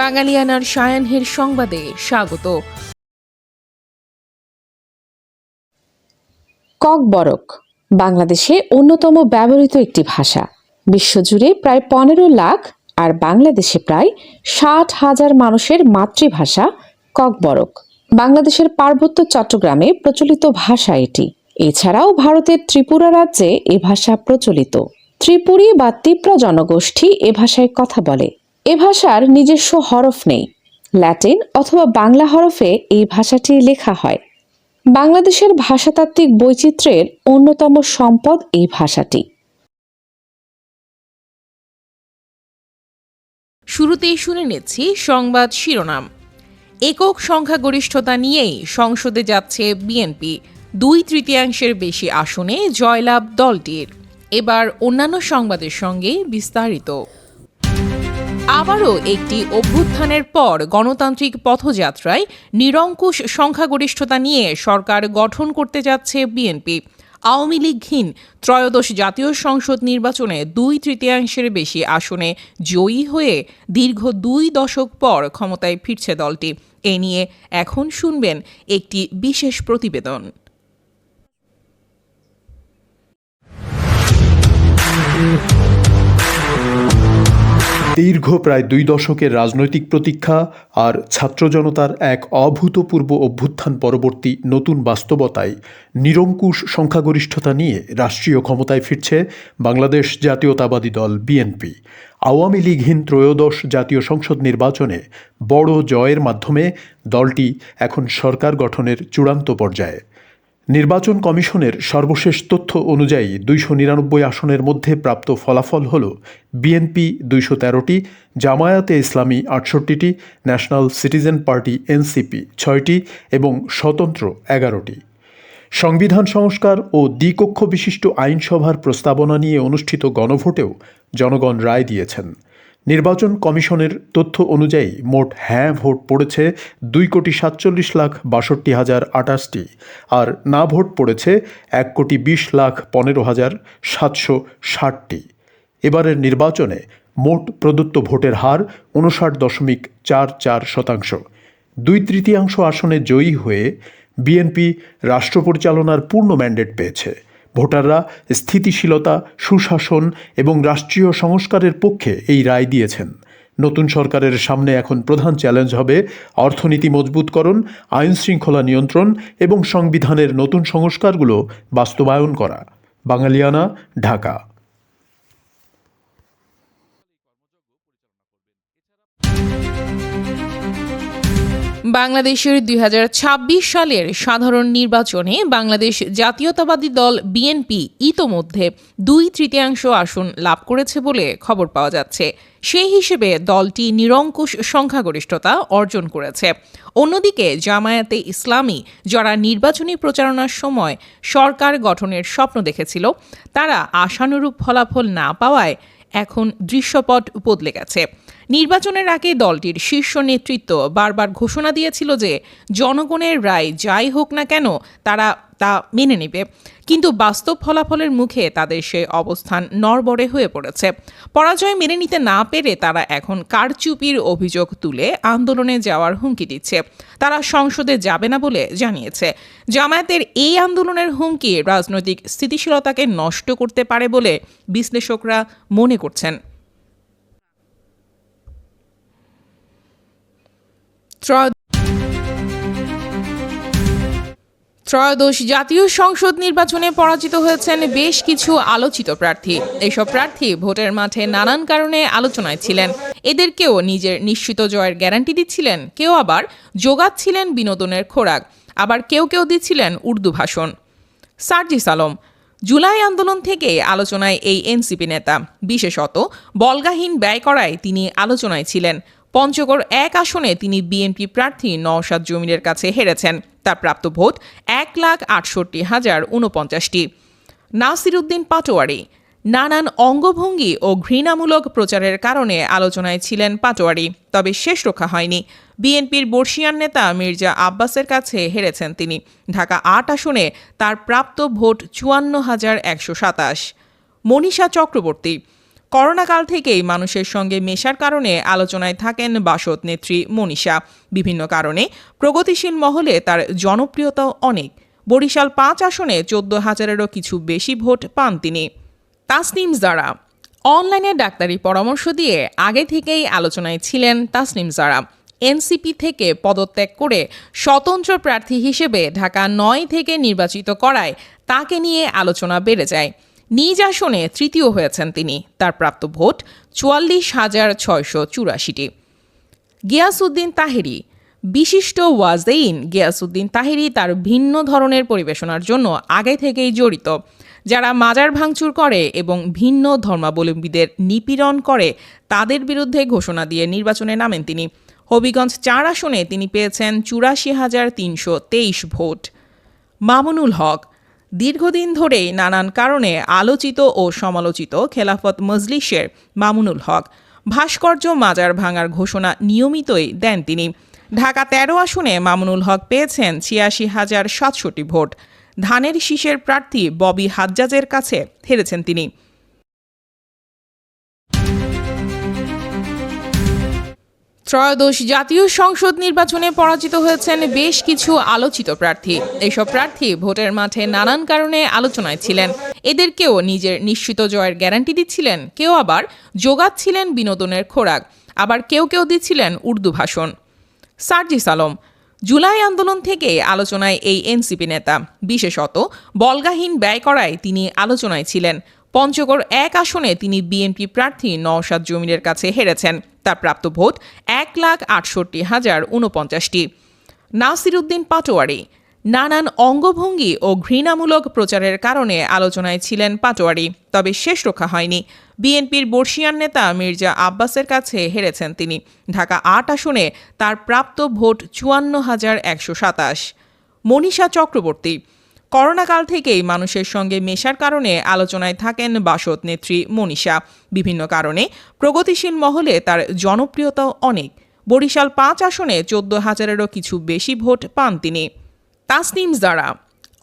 বাঙালিয়ানার সায়ানহের সংবাদে স্বাগত। ককবরক বাংলাদেশে অন্যতম ব্যবহৃত একটি ভাষা। বিশ্বজুড়ে প্রায় পনেরো লাখ আর বাংলাদেশে প্রায় ষাট হাজার মানুষের মাতৃভাষা ককবরক বাংলাদেশের পার্বত্য চট্টগ্রামে প্রচলিত ভাষা এটি। এছাড়াও ভারতের ত্রিপুরা রাজ্যে এ ভাষা প্রচলিত। ত্রিপুরী বা তীব্র জনগোষ্ঠী এ ভাষায় কথা বলে। এ ভাষার নিজস্ব হরফ নেই। ল্যাটিন অথবা বাংলা হরফে এই ভাষাটি লেখা হয়। বাংলাদেশের ভাষাতাত্ত্বিক বৈচিত্র্যের অন্যতম সম্পদ এই ভাষাটি। শুরুতেই শুনে নিচ্ছি সংবাদ শিরোনাম। একক সংখ্যাগরিষ্ঠতা নিয়েই সংসদে যাচ্ছে বিএনপি। দুই তৃতীয়াংশের বেশি আসনে জয়লাভ দলটির। এবার অন্যান্য সংবাদের সঙ্গে বিস্তারিত। আবারও একটি অভ্যুত্থানের পর গণতান্ত্রিক পথযাত্রায় নিরঙ্কুশ সংখ্যাগরিষ্ঠতা নিয়ে সরকার গঠন করতে যাচ্ছে বিএনপি। আওয়ামী লীগহীন ত্রয়োদশ জাতীয় সংসদ নির্বাচনে দুই তৃতীয়াংশের বেশি আসনে জয়ী হয়ে দীর্ঘ দুই দশক পর ক্ষমতায় ফিরছে দলটি। এ নিয়ে এখন শুনবেন একটি বিশেষ প্রতিবেদন। দীর্ঘ প্রায় দুই দশকের রাজনৈতিক প্রতীক্ষা আর ছাত্র জনতার এক অভূতপূর্ব অভ্যুত্থান পরবর্তী নতুন বাস্তবতায় নিরঙ্কুশ সংখ্যাগরিষ্ঠতা নিয়ে রাষ্ট্রীয় ক্ষমতায় ফিরছে বাংলাদেশ জাতীয়তাবাদী দল বিএনপি। আওয়ামী লীগহীন ত্রয়োদশ জাতীয় সংসদ নির্বাচনে বড় জয়ের মাধ্যমে দলটি এখন সরকার গঠনের চূড়ান্ত পর্যায়ে। নির্বাচন কমিশনের সর্বশেষ তথ্য অনুযায়ী দুইশো নিরানব্বই আসনের মধ্যে প্রাপ্ত ফলাফল হল বিএনপি দুইশো তেরোটি, জামায়াতে ইসলামী আটষট্টিটি, ন্যাশনাল সিটিজেন পার্টি এনসিপি ছয়টি এবং স্বতন্ত্র এগারোটি। সংবিধান সংস্কার ও দ্বিকক্ষ বিশিষ্ট আইনসভার প্রস্তাবনা নিয়ে অনুষ্ঠিত গণভোটেও জনগণ রায় দিয়েছেন। নির্বাচন কমিশনের তথ্য অনুযায়ী মোট হ্যাঁ ভোট পড়েছে দুই কোটি সাতচল্লিশ লাখ বাষট্টি হাজার আটাশটি, আর না ভোট পড়েছে এক কোটি বিশ লাখ পনেরো হাজার সাতশো ষাটটি। এবারের নির্বাচনে মোট প্রদত্ত ভোটের হার উনষাট দশমিক চার চার শতাংশ। দুই তৃতীয়াংশ আসনে জয়ী হয়ে বিএনপি রাষ্ট্র পরিচালনার পূর্ণ ম্যান্ডেট পেয়েছে। ভোটাররা স্থিতিশীলতা, সুশাসন এবং রাষ্ট্রীয় সংস্কারের পক্ষে এই রায় দিয়েছেন। নতুন সরকারের সামনে এখন প্রধান চ্যালেঞ্জ হবে অর্থনীতি মজবুতকরণ আইন শৃঙ্খলা নিয়ন্ত্রণ এবং সংবিধানের নতুন সংস্কারগুলো বাস্তবায়ন করা। বাঙালিয়ানা, ঢাকা। বাংলাদেশের দুই হাজার ছাব্বিশ সালের সাধারণ নির্বাচনে বাংলাদেশ জাতীয়তাবাদী দল বিএনপি ইতোমধ্যে দুই তৃতীয়াংশ আসন লাভ করেছে বলে খবর পাওয়া যাচ্ছে। সেই হিসেবে দলটি নিরঙ্কুশ সংখ্যাগরিষ্ঠতা অর্জন করেছে। অন্যদিকে জামায়াতে ইসলামী যারা নির্বাচনী প্রচারণার সময় সরকার গঠনের স্বপ্ন দেখেছিল, তারা আশানুরূপ ফলাফল না পাওয়ায় এখন দৃশ্যপট বদলে গেছে। নির্বাচনের আগে দলটির শীর্ষ নেতৃত্ব বারবার ঘোষণা দিয়েছিল যে, জনগণের রায় যাই হোক না কেন, তারা তা মেনে নেবে। কিন্তু বাস্তব ফলাফলের মুখে তাদের সে অবস্থান নরবরে হয়ে পড়েছে। পরাজয় মেনে নিতে না পেরে তারা এখন কারচুপির অভিযোগ তুলে আন্দোলনে যাওয়ার হুমকি দিচ্ছে। তারা সংসদে যাবে না বলে জানিয়েছে। জামায়াতের এই আন্দোলনের হুমকি রাজনৈতিক স্থিতিশীলতাকে নষ্ট করতে পারে বলে বিশ্লেষকরা মনে করছেন। ত্রয়োদশ জাতীয় সংসদ নির্বাচনে পরাজিত হয়েছেন বেশ কিছু আলোচিত প্রার্থী। এসব প্রার্থী ভোটের মাঠে নানান কারণে আলোচনায় ছিলেন। এদেরকেও নিজের নিশ্চিত জয়ের গ্যারান্টি দিচ্ছিলেন, কেউ আবার যোগাচ্ছিলেন বিনোদনের খোরাক, আবার কেউ কেউ দিচ্ছিলেন উর্দু ভাষণ। সার্জিস আলম, জুলাই আন্দোলন থেকে আলোচনায় এই এনসিপি নেতা। বিশেষত, বলগাহীন ব্যয় করায় তিনি আলোচনায় ছিলেন। পঞ্চগড় এক আসনে তিনি বিএনপি প্রার্থী নওশাদ জমিরের কাছে হেরেছেন। তার প্রাপ্ত ভোট এক লাখ আটষট্টি হাজার উনপঞ্চাশটি নাসির উদ্দিন পাটোয়ারি নানান অঙ্গভঙ্গি ও ঘৃণামূলক প্রচারের কারণে আলোচনায় ছিলেন পাটোয়ারি, তবে শেষ রক্ষা হয়নি। বিএনপির বর্ষিয়ান নেতা মির্জা আব্বাসের কাছে হেরেছেন তিনি। ঢাকা আট আসনে তার প্রাপ্ত ভোট চুয়ান্ন হাজার একশো সাতাশ। মনীষা চক্রবর্তী করোনাকাল থেকেই মানুষের সঙ্গে মেশার কারণে আলোচনায় থাকেন বাসদ নেত্রী মনীষা। বিভিন্ন কারণে প্রগতিশীল মহলে তার জনপ্রিয়তাও অনেক। বরিশাল পাঁচ আসনে চোদ্দ হাজারেরও কিছু বেশি ভোট পান তিনি। তাসনিম জারা। অনলাইনে ডাক্তারি পরামর্শ দিয়ে আগে থেকেই আলোচনায় ছিলেন তাসনিম জারা। এনসিপি থেকে পদত্যাগ করে স্বতন্ত্র প্রার্থী হিসেবে ঢাকা নয় থেকে নির্বাচিত করায় তাকে নিয়ে আলোচনা বেড়ে যায়। নিজ আসনে তৃতীয় হয়েছেন তিনি। তার প্রাপ্ত ভোট চুয়াল্লিশ হাজার ছয়শো চুরাশিটি। গিয়াসউদ্দিন তাহেরি, বিশিষ্ট ওয়াজেইন গিয়াসউদ্দিন তাহেরি তার ভিন্ন ধরনের পরিবেশনার জন্য আগে থেকেই জড়িত, যারা মাজার ভাঙচুর করে এবং ভিন্ন ধর্মাবলম্বীদের নিপীড়ন করে তাদের বিরুদ্ধে ঘোষণা দিয়ে নির্বাচনে নামেন তিনি। হবিগঞ্জ চার আসনে তিনি পেয়েছেন চুরাশি হাজার তিনশো তেইশ ভোট। মামুনুল হক দীর্ঘদিন ধরেই নানান কারণে আলোচিত ও সমালোচিত খেলাফত মজলিসের মামুনুল হক। ভাস্কর্য মাজার ভাঙার ঘোষণা নিয়মিতই দেন তিনি। ঢাকা তেরো আসনে মামুনুল হক পেয়েছেন ছিয়াশি হাজার সাতষট্টি ভোট। ধানের শীষের প্রার্থী ববি হাজ্জাজের কাছে হেরেছেন তিনি। ত্রয়োদশ জাতীয় সংসদ নির্বাচনে পরাজিত হয়েছেন বেশ কিছু আলোচিত প্রার্থী। এইসব প্রার্থী ভোটের মাঠে নানান কারণে আলোচনায় ছিলেন। এদেরকেও নিজের নিশ্চিত জয়ের গ্যারান্টি দিচ্ছিলেন, কেউ আবার যোগাচ্ছিলেন বিনোদনের খোরাক, আবার কেউ কেউ দিচ্ছিলেন উর্দু ভাষণ। সার্জিস আলম, জুলাই আন্দোলন থেকে আলোচনায় এই এনসিপি নেতা। বিশেষত, বলগাহীন ব্যয় করায় তিনি আলোচনায় ছিলেন। পঞ্চগড় এক আসনে তিনি বিএনপি প্রার্থী নওশাদ জমিরের কাছে হেরেছেন। তার প্রাপ্ত ভোট এক লাখ আটষট্টি হাজার উনপঞ্চাশটি নাসির উদ্দিন পাটোয়ারি নানান অঙ্গভঙ্গি ও ঘৃণামূলক প্রচারের কারণে আলোচনায় ছিলেন পাটোয়ারি, তবে শেষ রক্ষা হয়নি। বিএনপির বর্ষিয়ান নেতা মির্জা আব্বাসের কাছে হেরেছেন তিনি। ঢাকা আট আসনে তার প্রাপ্ত ভোট চুয়ান্ন হাজার একশো সাতাশ। মনীষা চক্রবর্তী করোনাকাল থেকেই মানুষের সঙ্গে মেশার কারণে আলোচনায় থাকেন বাসদ নেত্রী মনীষা। বিভিন্ন কারণে প্রগতিশীল মহলে তার জনপ্রিয়তাও অনেক। বরিশাল পাঁচ আসনে চোদ্দ হাজারেরও কিছু বেশি ভোট পান তিনি। তাসনিম জারা।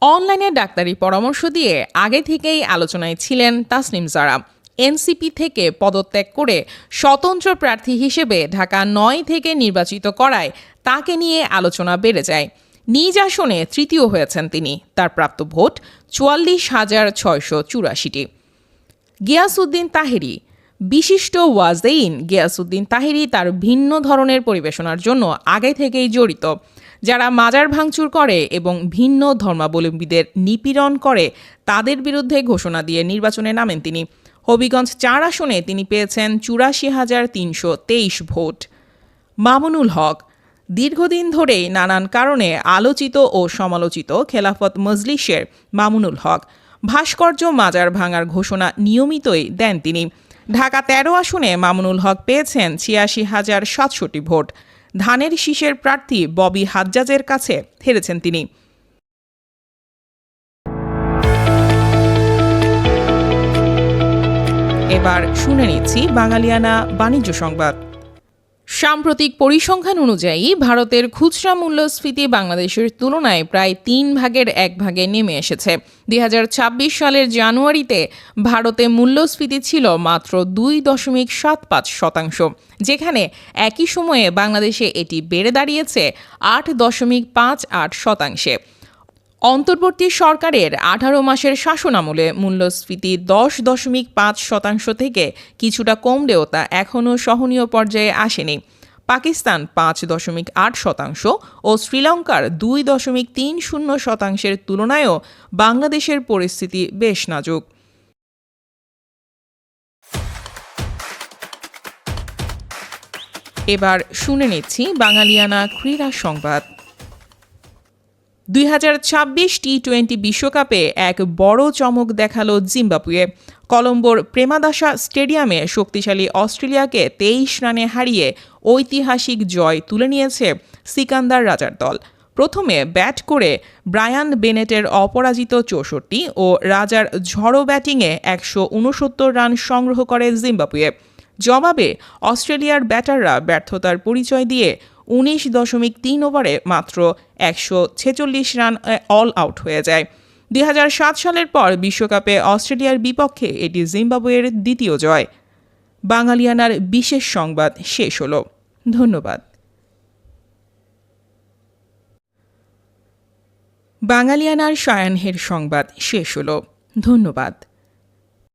অনলাইনে ডাক্তারি পরামর্শ দিয়ে আগে থেকেই আলোচনায় ছিলেন তাসনিম জারা। এনসিপি থেকে পদত্যাগ করে স্বতন্ত্র প্রার্থী হিসেবে ঢাকা নয় থেকে নির্বাচিত করায় তাকে নিয়ে আলোচনা বেড়ে যায়। নিজ আসনে তৃতীয় হয়েছেন তিনি। তার প্রাপ্ত ভোট চুয়াল্লিশ হাজার ছয়শো চুরাশিটি। গিয়াসউদ্দিন তাহেরি, বিশিষ্ট ওয়াজেইন গিয়াসউদ্দিন তাহেরি তার ভিন্ন ধরনের পরিবেশনার জন্য আগে থেকেই জড়িত, যারা মাজার ভাঙচুর করে এবং ভিন্ন ধর্মাবলম্বীদের নিপীড়ন করে তাদের বিরুদ্ধে ঘোষণা দিয়ে নির্বাচনে নামেন তিনি। হবিগঞ্জ চার আসনে তিনি পেয়েছেন চুরাশি হাজার তিনশো তেইশ ভোট। মামুনুল হক দীর্ঘদিন ধরেই নানান কারণে আলোচিত ও সমালোচিত খেলাফত মজলিসের মামুনুল হক। ভাস্কর্য মাজার ভাঙার ঘোষণা নিয়মিতই দেন তিনি। ঢাকা তেরো আসনে মামুনুল হক পেয়েছেন ছিয়াশি হাজার সাতষট্টি ভোট। ধানের শীষের প্রার্থী ববি হাজ্জাজের কাছে হেরেছেন তিনি। এবার শুনে নিচ্ছি বাঙালিয়ানা বাণিজ্য সংবাদ। সাম্প্রতিক পরিসংখ্যান অনুযায়ী ভারতের খুচরা মূল্যস্ফীতি বাংলাদেশের তুলনায় প্রায় তিন ভাগের এক ভাগে নেমে এসেছে। দুই হাজার ছাব্বিশ সালের জানুয়ারিতে ভারতে মূল্যস্ফীতি ছিল মাত্র দুই দশমিক সাত পাঁচ শতাংশ, যেখানে একই সময়ে বাংলাদেশে এটি বেড়ে দাঁড়িয়েছে আট দশমিক পাঁচ আট শতাংশে। অন্তর্বর্তী সরকারের আঠারো মাসের শাসনামলে মূল্যস্ফীতি দশ দশমিক পাঁচ শতাংশ থেকে কিছুটা কমলেও তা এখনও সহনীয় পর্যায়ে আসেনি। পাকিস্তান পাঁচ দশমিক আট শতাংশ ও শ্রীলঙ্কার দুই দশমিক তিন শূন্য শতাংশের তুলনায়ও বাংলাদেশের পরিস্থিতি বেশ নাজুক। এবার শুনে নিচ্ছি বাঙালিয়ানা ক্রীড়া সংবাদ। দুই হাজার ছাব্বিশ টি টোয়েন্টি বিশ্বকাপে এক বড় চমক দেখাল জিম্বাবুয়ে। কলম্বোর প্রেমাদাসা স্টেডিয়ামে শক্তিশালী অস্ট্রেলিয়াকে তেইশ রানে হারিয়ে ঐতিহাসিক জয় তুলে নিয়েছে সিকান্দার রাজার দল। প্রথমে ব্যাট করে ব্রায়ান বেনেটের অপরাজিত চৌষট্টি ও রাজার ঝড়ো ব্যাটিংয়ে একশো উনসত্তর রান সংগ্রহ করে জিম্বাবুয়ে। জবাবে অস্ট্রেলিয়ার ব্যাটাররা ব্যর্থতার পরিচয় দিয়ে উনিশ দশমিক তিন ওভারে মাত্র একশো ছেচল্লিশ রান অল আউট হয়ে যায়। দুই হাজার সাত সালের পর বিশ্বকাপে অস্ট্রেলিয়ার বিপক্ষে এটি জিম্বাবুয়ের দ্বিতীয় জয়। বাঙালিয়ানার বিশেষ সংবাদ শেষ হল। ধন্যবাদ। বাঙালিয়ানার সায়ানহের সংবাদ শেষ হল। ধন্যবাদ।